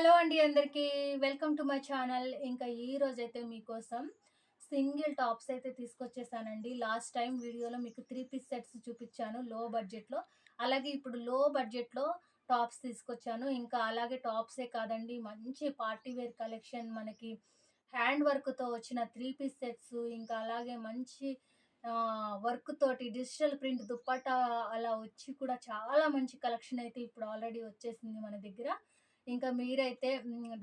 Hello అండి అందరికీ. Welcome to my channel. ఇంకా ఈ అయితే మీకోసం సింగిల్ టాప్స్ అయితే తీసుకొచ్చేసానండి. లాస్ట్ టైం వీడియోలో మీకు త్రీ పీస్ సెట్స్ చూపించాను లో బడ్జెట్లో. అలాగే ఇప్పుడు లో బడ్జెట్లో టాప్స్ తీసుకొచ్చాను. ఇంకా అలాగే టాప్సే కాదండి మంచి పార్టీ వేర్ కలెక్షన్ మనకి హ్యాండ్ వర్క్తో వచ్చిన త్రీ పీస్ సెట్స్ ఇంకా అలాగే మంచి వర్క్ తోటి డిజిటల్ ప్రింట్ దుప్పట అలా వచ్చి కూడా చాలా మంచి కలెక్షన్ అయితే ఇప్పుడు ఆల్రెడీ వచ్చేసింది మన దగ్గర. ఇంకా మీరైతే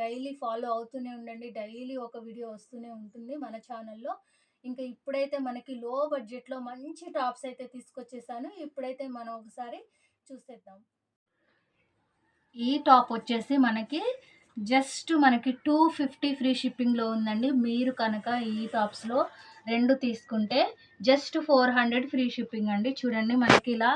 డైలీ ఫాలో అవుతూనే ఉండండి. డైలీ ఒక వీడియో వస్తూనే ఉంటుంది మన ఛానల్లో. ఇంకా ఇప్పుడైతే మనకి లో బడ్జెట్లో మంచి టాప్స్ అయితే తీసుకొచ్చేసాను. ఇప్పుడైతే మనం ఒకసారి చూసేద్దాం. ఈ టాప్ వచ్చేసి మనకి జస్ట్ మనకి టూ ఫిఫ్టీ ఫ్రీ షిప్పింగ్లో ఉందండి. మీరు కనుక ఈ టాప్స్లో రెండు తీసుకుంటే just four hundred free shipping అండి. చూడండి మనకి ఇలా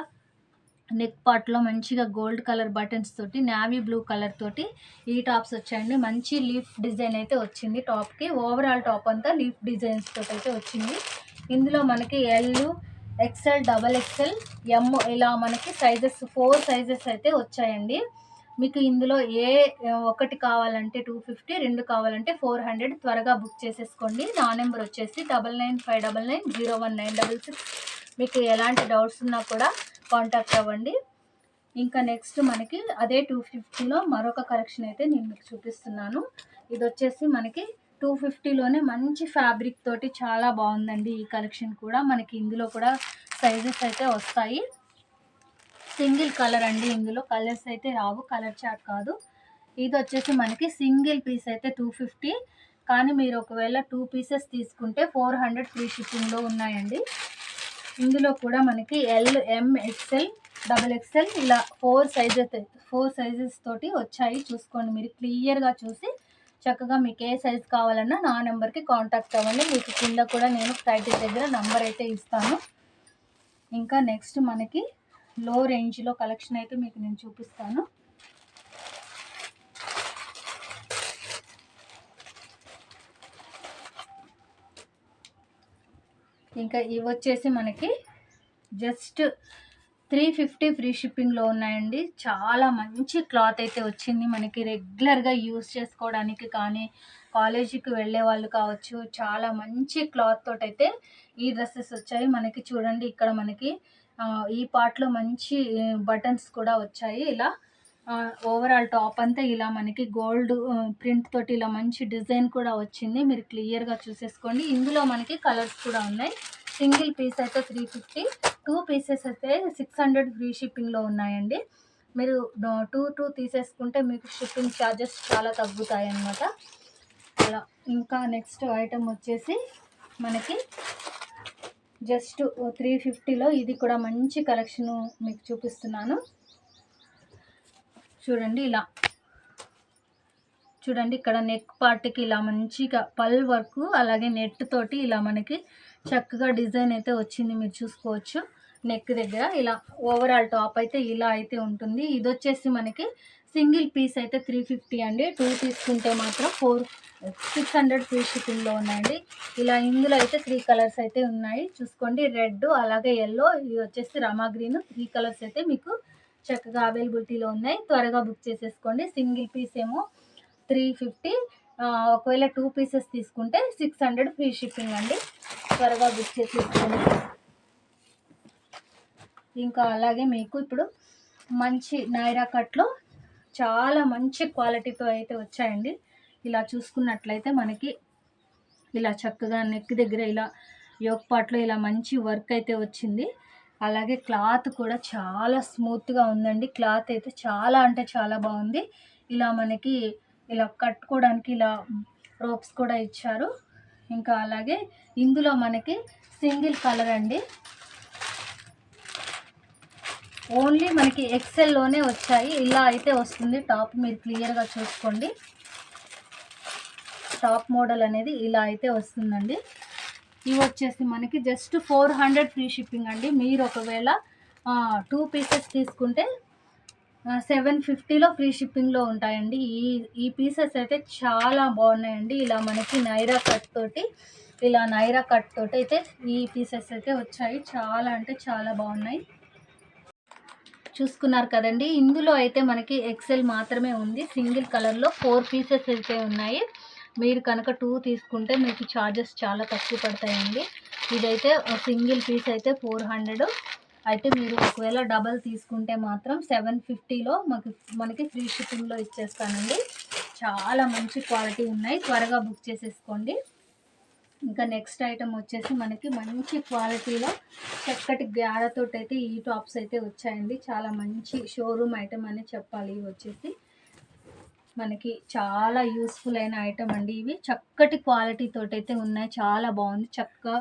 నెక్ పార్ట్లో మంచిగా గోల్డ్ కలర్ బటన్స్ తోటి నావీ బ్లూ కలర్ తోటి ఈ టాప్స్ వచ్చాయండి. మంచి లీఫ్ డిజైన్ అయితే వచ్చింది టాప్కి ఓవరాల్ టాప్ అంతా లీఫ్ డిజైన్స్ తోటి అయితే వచ్చింది. ఇందులో మనకి L XL double XL M ఇలా మనకి సైజెస్ ఫోర్ సైజెస్ అయితే వచ్చాయండి. మీకు ఇందులో ఏ ఒకటి కావాలంటే టూ ఫిఫ్టీ రెండు కావాలంటే ఫోర్ హండ్రెడ్ త్వరగా బుక్ చేసేసుకోండి. నా నెంబర్ వచ్చేసి double nine five double nine zero one nine double six మీకు ఎలాంటి డౌట్స్ ఉన్నా కూడా కాంటాక్ట్ అవ్వండి. ఇంకా నెక్స్ట్ మనకి అదే టూ ఫిఫ్టీలో మరొక కలెక్షన్ అయితే నేను మీకు చూపిస్తున్నాను. ఇది వచ్చేసి మనకి టూ ఫిఫ్టీలోనే మంచి ఫ్యాబ్రిక్ తోటి చాలా బాగుందండి ఈ కలెక్షన్ కూడా. మనకి ఇందులో కూడా సైజెస్ అయితే వస్తాయి. సింగిల్ కలర్ అండి ఇందులో. కలర్స్ అయితే రావు కలర్ చాట్ కాదు. ఇది వచ్చేసి మనకి సింగిల్ పీస్ అయితే టూ ఫిఫ్టీ కానీ మీరు ఒకవేళ టూ పీసెస్ తీసుకుంటే ఫోర్ హండ్రెడ్ ఫ్రీ షిప్పింగ్లో ఉన్నాయండి. ఇందులో కూడా మనకి L M XL double XL ఇలా ఫోర్ సైజెస్ ఫోర్ సైజెస్ తోటి వచ్చాయి. చూసుకోండి మీరు క్లియర్గా చూసి చక్కగా మీకు ఏ సైజ్ కావాలన్నా నా నెంబర్కి కాంటాక్ట్ అవ్వండి. మీకు కింద కూడా నేను టైటిల్ దగ్గర నెంబర్ అయితే ఇస్తాను. ఇంకా నెక్స్ట్ మనకి లో రేంజ్లో కలెక్షన్ అయితే మీకు నేను చూపిస్తాను. ఇంకా ఇవి వచ్చేసి మనకి జస్ట్ త్రీ ఫిఫ్టీ ఫ్రీ షిప్పింగ్లో ఉన్నాయండి. చాలా మంచి క్లాత్ అయితే వచ్చింది. మనకి రెగ్యులర్గా యూస్ చేసుకోవడానికి కానీ కాలేజీకి వెళ్ళే వాళ్ళు కావచ్చు చాలా మంచి క్లాత్ తోటైతే అయితే ఈ డ్రెస్సెస్ వచ్చాయి. మనకి చూడండి ఇక్కడ మనకి ఈ పార్ట్లో మంచి బటన్స్ కూడా వచ్చాయి. ఇలా ఓవరాల్ టాప్ అంతా ఇలా మనకి గోల్డ్ ప్రింట్ తోటి ఇలా మంచి డిజైన్ కూడా వచ్చింది. మీరు క్లియర్గా చూసేసుకోండి. ఇందులో మనకి కలర్స్ కూడా ఉన్నాయి. సింగిల్ పీస్ అయితే త్రీ ఫిఫ్టీ టూ పీసెస్ అయితే సిక్స్ హండ్రెడ్ ఫ్రీ షిప్పింగ్లో ఉన్నాయండి. మీరు టూ టూ తీసేసుకుంటే మీకు షిప్పింగ్ ఛార్జెస్ చాలా తగ్గుతాయి అన్నమాట అలా ఇంకా నెక్స్ట్ ఐటమ్ వచ్చేసి మనకి జస్ట్ త్రీ ఫిఫ్టీలో ఇది కూడా మంచి కలెక్షన్ మీకు చూపిస్తున్నాను. చూడండి ఇలా. చూడండి ఇక్కడ నెక్ పార్ట్కి ఇలా మంచిగా పల్ వర్క్ అలాగే నెట్ తోటి ఇలా మనకి చక్కగా డిజైన్ అయితే వచ్చింది మీరు చూసుకోవచ్చు. నెక్ దగ్గర ఇలా ఓవరాల్ టాప్ అయితే ఇలా అయితే ఉంటుంది. ఇది వచ్చేసి మనకి సింగిల్ పీస్ అయితే త్రీ ఫిఫ్టీ అండి. టూ తీసుకుంటే మాత్రం ఫోర్ సిక్స్ హండ్రెడ్ ఫ్రీ షిప్పింగ్లో ఉన్నాయండి. ఇలా ఇందులో అయితే త్రీ కలర్స్ అయితే ఉన్నాయి. చూసుకోండి రెడ్ అలాగే ఎల్లో ఇది వచ్చేసి రమా గ్రీన్ త్రీ కలర్స్ అయితే మీకు చక్కగా అవైలబిలిటీలో ఉన్నాయి. త్వరగా బుక్ చేసేసుకోండి. సింగిల్ పీస్ ఏమో త్రీ ఫిఫ్టీ. ఒకవేళ టూ పీసెస్ తీసుకుంటే సిక్స్ హండ్రెడ్ ఫ్రీ షిప్పింగ్ అండి. త్వరగా బుక్ చేసేసుకోండి. ఇంకా అలాగే మీకు ఇప్పుడు మంచి నైరా కట్లో చాలా మంచి క్వాలిటీతో అయితే వచ్చాయండి. ఇలా చూసుకున్నట్లయితే మనకి ఇలా చక్కగా నెక్ దగ్గర ఇలా యోక్పాట్లో ఇలా మంచి వర్క్ అయితే వచ్చింది. అలాగే క్లాత్ కూడా చాలా స్మూత్గా ఉందండి. క్లాత్ అయితే చాలా అంటే చాలా బాగుంది. ఇలా మనకి ఇలా కట్టుకోవడానికి ఇలా రోప్స్ కూడా ఇచ్చారు. ఇంకా అలాగే ఇందులో మనకి సింగిల్ కలర్ అండి. ఓన్లీ మనకి ఎక్సెల్లోనే వచ్చాయి. ఇలా అయితే వస్తుంది. టాప్ మీరు క్లియర్గా చూసుకోండి. టాప్ మోడల్ అనేది ఇలా అయితే వస్తుందండి. ఇవి వచ్చేసి మనకి just four hundred free shipping అండి. మీరు ఒకవేళ టూ పీసెస్ తీసుకుంటే సెవెన్ ఫిఫ్టీలో ఫ్రీ షిప్పింగ్లో ఉంటాయండి. ఈ ఈ పీసెస్ అయితే చాలా బాగున్నాయండి. ఇలా మనకి నైరా కట్ తోటి ఇలా నైరా కట్ తోటి అయితే ఈ పీసెస్ అయితే వచ్చాయి. చాలా అంటే చాలా బాగున్నాయి. చూసుకున్నారు కదండి. ఇందులో అయితే మనకి ఎక్సెల్ మాత్రమే ఉంది. సింగిల్ కలర్లో ఫోర్ పీసెస్ అయితే ఉన్నాయి. మీరు కనుక టూ తీసుకుంటే మీకు ఛార్జెస్ చాలా తక్కువ పడతాయండి. ఇదైతే సింగిల్ పీస్ అయితే ఫోర్ హండ్రెడ్ అయితే మీరు ఒకవేళ డబల్ తీసుకుంటే మాత్రం సెవెన్ ఫిఫ్టీలో మాకు మనకి ఫ్రీ షిప్పింగ్లో ఇచ్చేస్తానండి. చాలా మంచి క్వాలిటీ ఉన్నాయి. త్వరగా బుక్ చేసేసుకోండి. ఇంకా నెక్స్ట్ ఐటమ్ వచ్చేసి మనకి మంచి క్వాలిటీలో చక్కటి గ్యారతోటి అయితే ఈ టాప్స్ అయితే వచ్చాయండి. చాలా మంచి షోరూమ్ ఐటమ్ అని చెప్పాలి ఇవి వచ్చేసి. మనకి చాలా యూస్ఫుల్ అయిన ఐటమ్ అండి ఇవి. చక్కటి క్వాలిటీ తోటి అయితే ఉన్నాయి. చాలా బాగుంది. చక్కగా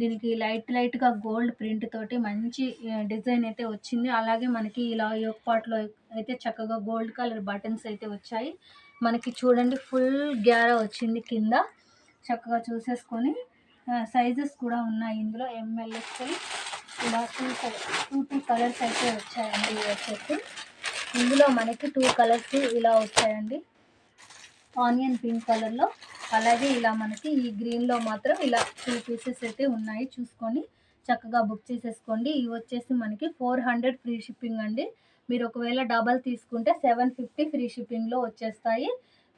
దీనికి లైట్ లైట్గా గోల్డ్ ప్రింట్ తోటి మంచి డిజైన్ అయితే వచ్చింది. అలాగే మనకి ఇలా యోక్ పాట్లో అయితే చక్కగా గోల్డ్ కలర్ బటన్స్ అయితే వచ్చాయి. మనకి చూడండి ఫుల్ గ్యారా వచ్చింది కింద. చక్కగా చూసేసుకొని సైజెస్ కూడా ఉన్నాయి ఇందులో. ఎంఎల్ఎస్ఐ ఇలా టూ టూ టూ కలర్స్ అయితే వచ్చాయండి వచ్చేసి ఇందులో మనకి టూ కలర్స్ ఇలా వచ్చాయండి. ఆనియన్ పింక్ కలర్లో అలాగే ఇలా మనకి ఈ గ్రీన్లో మాత్రం ఇలా టూ పీసెస్ అయితే ఉన్నాయి. చూసుకొని చక్కగా బుక్ చేసేసుకోండి. ఇవి వచ్చేసి మనకి ఫోర్ హండ్రెడ్ ఫ్రీ షిప్పింగ్ అండి. మీరు ఒకవేళ డబల్ తీసుకుంటే సెవెన్ ఫిఫ్టీ ఫ్రీ షిప్పింగ్లో వచ్చేస్తాయి.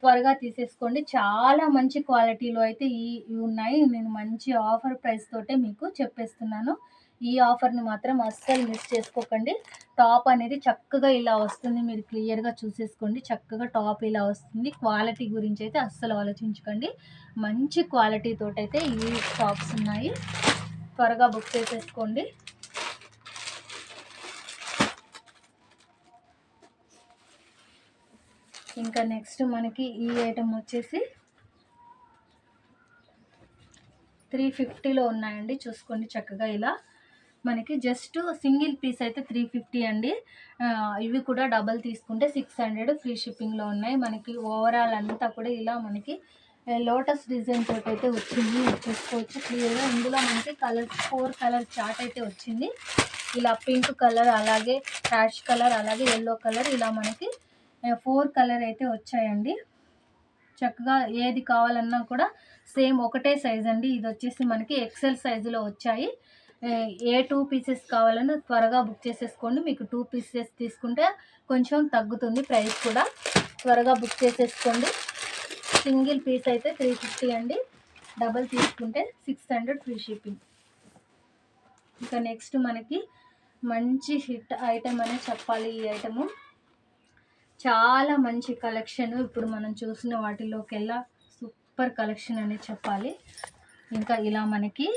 త్వరగా తీసేసుకోండి. చాలా మంచి క్వాలిటీలో అయితే ఈ ఉన్నాయి. నేను మంచి ఆఫర్ ప్రైస్ తోటే మీకు చెప్పేస్తున్నాను. ఈ ఆఫర్ని మాత్రం అస్సలు మిస్ చేసుకోకండి. టాప్ అనేది చక్కగా ఇలా వస్తుంది. మీరు క్లియర్గా చూసేసుకోండి. చక్కగా టాప్ ఇలా వస్తుంది. క్వాలిటీ గురించి అయితే అస్సలు ఆలోచించకండి. మంచి క్వాలిటీ అయితే ఈ టాప్స్ ఉన్నాయి. త్వరగా బుక్ చేసేసుకోండి. ఇంకా నెక్స్ట్ మనకి ఈ ఐటమ్ వచ్చేసి త్రీ ఫిఫ్టీలో ఉన్నాయండి. చూసుకోండి చక్కగా ఇలా. మనకి జస్ట్ సింగిల్ పీస్ అయితే త్రీ ఫిఫ్టీ అండి. ఇవి కూడా డబల్ తీసుకుంటే సిక్స్ హండ్రెడ్ ఫ్రీ షిప్పింగ్లో ఉన్నాయి. మనకి ఓవరాల్ అంతా కూడా ఇలా మనకి లోటస్ డిజైన్ తోటి అయితే వచ్చింది. చూసుకోవచ్చు క్లియర్గా. ఇందులో మనకి కలర్ ఫోర్ కలర్ చార్ట్ అయితే వచ్చింది. ఇలా పింక్ కలర్ అలాగే ర్యాష్ కలర్ అలాగే ఎల్లో కలర్ ఇలా మనకి ఫోర్ కలర్ అయితే వచ్చాయండి. చక్కగా ఏది కావాలన్నా కూడా సేమ్ ఒకటే సైజ్ అండి. ఇది వచ్చేసి మనకి ఎక్సెల్ సైజులో వచ్చాయి. ఏ టూ పీసెస్ కావాలన్నా త్వరగా బుక్ చేసేసుకోండి. మీకు టూ పీసెస్ తీసుకుంటే కొంచెం తగ్గుతుంది ప్రైస్ కూడా. త్వరగా బుక్ చేసేసుకోండి. సింగిల్ పీస్ అయితే త్రీ ఫిఫ్టీ అండి. డబల్ తీసుకుంటే సిక్స్ హండ్రెడ్ ఫ్రీ షిప్పింగ్. ఇంకా నెక్స్ట్ మనకి మంచి హిట్ ఐటమ్ అనే చెప్పాలి ఈ ఐటము. చాలా మంచి కలెక్షన్. ఇప్పుడు మనం చూసిన వాటిలోకెల్లా సూపర్ కలెక్షన్ అనే చెప్పాలి. ఇంకా ఇలా మనకి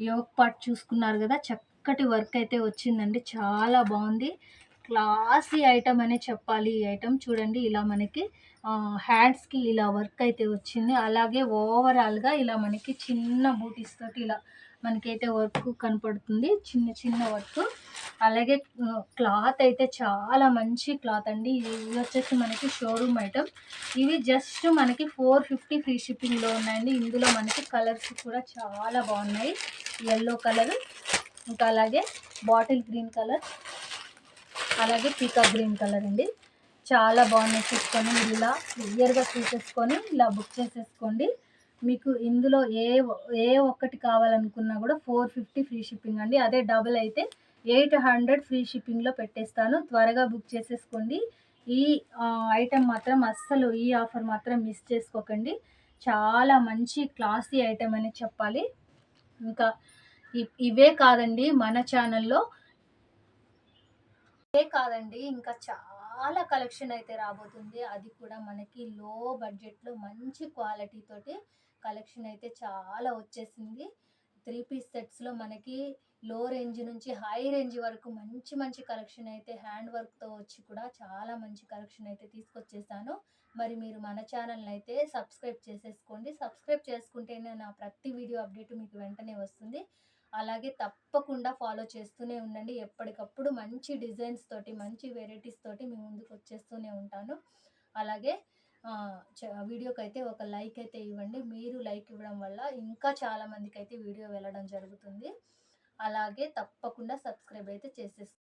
యోగ పార్ట్ చూసుకున్నారు కదా చక్కటి వర్క్ అయితే వచ్చిందండి. చాలా బాగుంది. క్లాసీ ఐటమ్ అనే చెప్పాలి ఈ ఐటమ్. చూడండి ఇలా మనకి హ్యాండ్స్కి ఇలా వర్క్ అయితే వచ్చింది. అలాగే ఓవరాల్గా ఇలా మనకి చిన్న బూటీస్ తోటి ఇలా మనకైతే వర్క్ కనపడుతుంది. చిన్న చిన్న వర్క్. అలాగే క్లాత్ అయితే చాలా మంచి క్లాత్ అండి. ఇది వచ్చేసి మనకి షోరూమ్ ఐటమ్. ఇవి జస్ట్ మనకి ఫోర్ ఫిఫ్టీ ఫ్రీ షిప్పింగ్లో ఉన్నాయండి. ఇందులో మనకి కలర్స్ కూడా చాలా బాగున్నాయి. ఎల్లో కలర్ ఇంకా అలాగే బాటిల్ గ్రీన్ కలర్ అలాగే పీకా గ్రీన్ కలర్ అండి. చాలా బాగున్నాయి చూసుకొని ఇలా క్లియర్గా చూసేసుకొని ఇలా బుక్ చేసేసుకోండి. మీకు ఇందులో ఏ ఏ ఒక్కటి కావాలనుకున్నా కూడా ఫోర్ ఫిఫ్టీ ఫ్రీ షిప్పింగ్ అండి. అదే డబుల్ అయితే ఎయిట్ హండ్రెడ్ ఫ్రీ షిప్పింగ్లో పెట్టేస్తాను. త్వరగా బుక్ చేసేసుకోండి. ఈ ఐటెం మాత్రం అస్సలు ఈ ఆఫర్ మాత్రం మిస్ చేసుకోకండి. చాలా మంచి క్లాసీ ఐటెం అని చెప్పాలి. ఇంకా ఇవే కాదండి మన ఛానల్లో. ఇవే కాదండి ఇంకా చాలా కలెక్షన్ అయితే రాబోతుంది. అది కూడా మనకి లో బడ్జెట్లో మంచి క్వాలిటీ తోటి కలెక్షన్ అయితే చాలా వచ్చేసింది. త్రీ పీస్ సెట్స్లో మనకి లో రేంజ్ నుంచి హై రేంజ్ వరకు మంచి మంచి కలెక్షన్ అయితే హ్యాండ్ వర్క్తో వచ్చి కూడా చాలా మంచి కలెక్షన్ అయితే తీసుకొచ్చేసాను. మరి మీరు మన ఛానల్ని అయితే సబ్స్క్రైబ్ చేసేసుకోండి. సబ్స్క్రైబ్ చేసుకుంటేనే నా ప్రతి వీడియో అప్డేట్ మీకు వెంటనే వస్తుంది. అలాగే తప్పకుండా ఫాలో చేస్తూనే ఉండండి. ఎప్పటికప్పుడు మంచి డిజైన్స్ తోటి మంచి వెరైటీస్ తోటి మీ ముందుకు వచ్చేస్తూనే ఉంటాను. అలాగే వీడియోకి అయితే ఒక లైక్ అయితే ఇవ్వండి. మీరు లైక్ ఇవ్వడం వల్ల ఇంకా చాలా మందికి అయితే వీడియో వెళ్ళడం జరుగుతుంది. అలాగే తప్పకుండా సబ్స్క్రైబ్ అయితే చేసేస్తాను